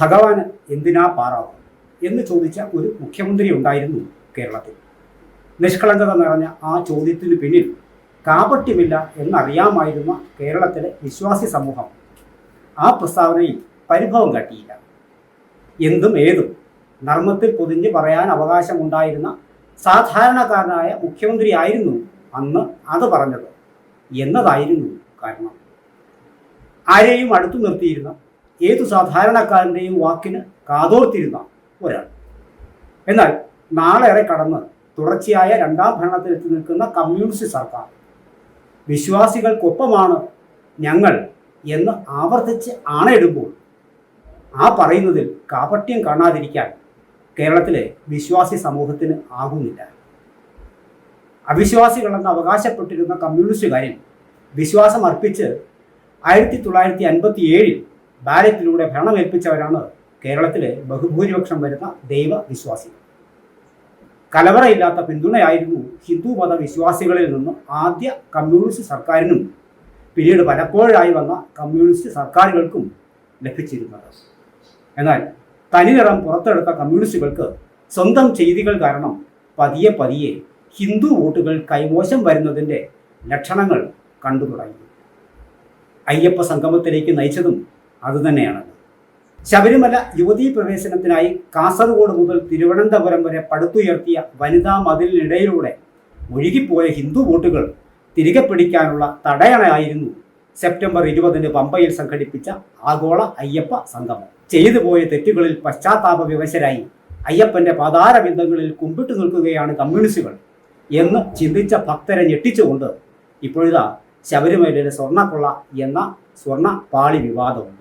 ഭഗവാന് എന്തിനാ പാറാവ് എന്ന് ചോദിച്ച ഒരു മുഖ്യമന്ത്രി ഉണ്ടായിരുന്നു കേരളത്തിൽ. നിഷ്കളങ്കത നിറഞ്ഞ ആ ചോദ്യത്തിന് പിന്നിൽ കാപട്യമില്ല എന്നറിയാമായിരുന്ന കേരളത്തിലെ വിശ്വാസി സമൂഹം ആ പ്രസ്താവനയിൽ പരിഭവം കാട്ടിയില്ല. എന്തും ഏതും നർമ്മത്തിൽ പൊതിഞ്ഞ് പറയാൻ അവകാശമുണ്ടായിരുന്ന സാധാരണക്കാരനായ മുഖ്യമന്ത്രി ആയിരുന്നു അന്ന് അത് പറഞ്ഞത് എന്നതായിരുന്നു കാരണം. ആരെയും അടുത്തു നിർത്തിയിരുന്ന ഏതു സാധാരണക്കാരന്റെയും വാക്കിന് കാതോർത്തിരുന്ന ഒരാൾ. എന്നാൽ നാളേറെ കടന്ന് തുടർച്ചയായ രണ്ടാം ഭരണത്തിൽ എത്തി നിൽക്കുന്ന കമ്മ്യൂണിസ്റ്റ് സർക്കാർ വിശ്വാസികൾക്കൊപ്പമാണ് ഞങ്ങൾ എന്ന് ആവർത്തിച്ച് ആണയിടുമ്പോൾ ആ പറയുന്നതിൽ കാപട്യം കാണാതിരിക്കാൻ കേരളത്തിലെ വിശ്വാസി സമൂഹത്തിന് ആകുന്നില്ല. അവിശ്വാസികളെന്ന് അവകാശപ്പെട്ടിരുന്ന കമ്മ്യൂണിസ്റ്റുകാരിൽ വിശ്വാസം അർപ്പിച്ച് ആയിരത്തി തൊള്ളായിരത്തി അൻപത്തി ഏഴിൽ ബാലറ്റിലൂടെ ഭരണമേൽപ്പിച്ചവരാണ് കേരളത്തിലെ ബഹുഭൂരിപക്ഷം വരുന്ന ദൈവവിശ്വാസികൾ കലവറയില്ലാത്ത പിന്തുണയായിരുന്നു ഹിന്ദു മതവിശ്വാസികളിൽ നിന്നും ആദ്യ കമ്മ്യൂണിസ്റ്റ് സർക്കാരിനും പിന്നീട് പലപ്പോഴായി വന്ന കമ്മ്യൂണിസ്റ്റ് സർക്കാരുകൾക്കും ലഭിച്ചിരുന്നത്. എന്നാൽ തനിനിറം പുറത്തെടുത്ത കമ്മ്യൂണിസ്റ്റുകൾക്ക് സ്വന്തം ചെയ്തികൾ കാരണം പതിയെ പതിയെ ഹിന്ദു വോട്ടുകൾ കൈമോശം വരുന്നതിന്റെ ലക്ഷണങ്ങൾ കണ്ടു തുടങ്ങി അയ്യപ്പ സംഗമത്തിലേക്ക് നയിച്ചതും അതുതന്നെയാണ് ശബരിമല യുവതീ പ്രവേശനത്തിനായി കാസർഗോഡ് മുതൽ തിരുവനന്തപുരം വരെ പടുത്തുയർത്തിയ വനിതാ മതിലിനിടയിലൂടെ ഒഴുകിപ്പോയ ഹിന്ദു വോട്ടുകൾ തിരികെ പിടിക്കാനുള്ള തടയണയായിരുന്നു സെപ്റ്റംബർ ഇരുപതിന് പമ്പയിൽ സംഘടിപ്പിച്ച ആഗോള അയ്യപ്പ സംഗമം. ചെയ്തു പോയ തെറ്റുകളിൽ പശ്ചാത്താപ വിവശരായി അയ്യപ്പന്റെ പാതാരബിന്ദങ്ങളിൽ കുമ്പിട്ട് നിൽക്കുകയാണ് കമ്മ്യൂണിസ്റ്റുകൾ എന്ന് ചിന്തിച്ച ഭക്തരെ ഞെട്ടിച്ചുകൊണ്ട് ഇപ്പോഴിതാ ശബരിമലയിലെ സ്വർണക്കൊള്ള എന്ന സ്വർണ പാളി വിവാദമുണ്ട്.